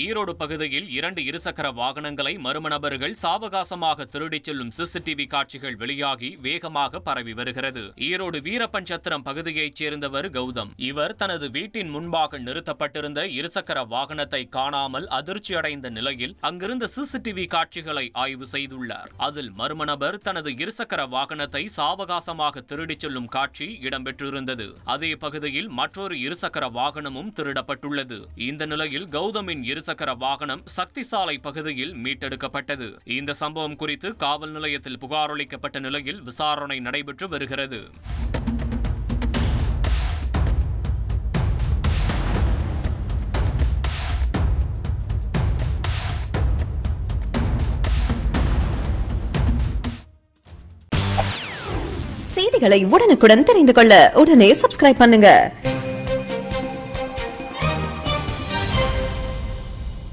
ஈரோடு பகுதியில் இரண்டு இருசக்கர வாகனங்களை மர்ம நபர்கள் சாவகாசமாக திருடிச் செல்லும் சிசிடிவி காட்சிகள் வெளியாகி வேகமாக பரவி வருகிறது. ஈரோடு வீரபஞ்சத்திரம் பகுதியைச் சேர்ந்தவர் கௌதம். இவர் தனது வீட்டின் முன்பாக நிறுத்தப்பட்டிருந்த இருசக்கர வாகனத்தை காணாமல் அதிர்ச்சியடைந்த நிலையில் அங்கிருந்த சிசிடிவி காட்சிகளை ஆய்வு செய்துள்ளார். அதில் மர்ம நபர் தனது இருசக்கர வாகனத்தை சாவகாசமாக திருடிச் செல்லும் காட்சி இடம்பெற்றிருந்தது. அதே பகுதியில் மற்றொரு இருசக்கர வாகனமும் திருடப்பட்டுள்ளது. இந்த நிலையில் கௌதமின் இரு இருசக்கர வாகனம் சக்தி சாலை பகுதியில் மீட்டெடுக்கப்பட்டது. இந்த சம்பவம் குறித்து காவல் நிலையத்தில் புகார் அளிக்கப்பட்ட நிலையில் விசாரணை நடைபெற்று வருகிறது. செய்திகளை உடனுக்குடன் தெரிந்து கொள்ள உடனே சப்ஸ்கிரைப் பண்ணுங்க.